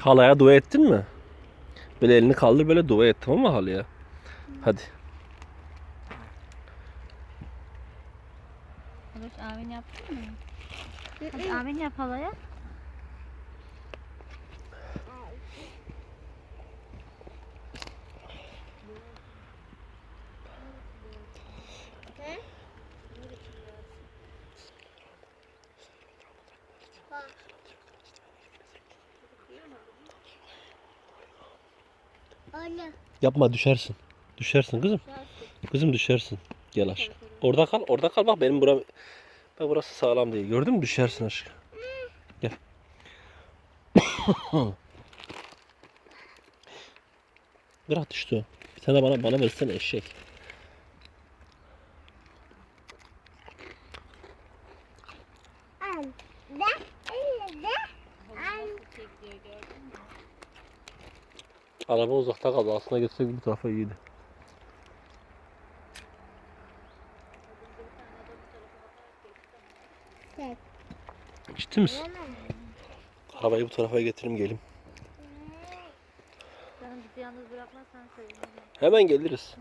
Halaya dua ettin mi? Böyle elini kaldır böyle dua et tamam mı halaya? Hadi. Aloş amin yaptın mı? Hadi amin yap halaya. Anne. Yapma düşersin. Düşersin kızım. Kızım düşersin. Gel aşkım. Orada kal, orada kal. Bak benim buram Bak burası sağlam değil. Gördün mü? Düşersin aşkım. Gel. Bırak düştü. Bir tane bana bana versene eşek. Anne. Anne. Anne. Araba uzakta kaldı. Aslında gitsek bu tarafa iyiydi. Tek. Ciddi misin? Arabayı bu tarafa getireyim gelin. Canım bizi yalnız bırakmazsan sevinirim. Hemen geliriz.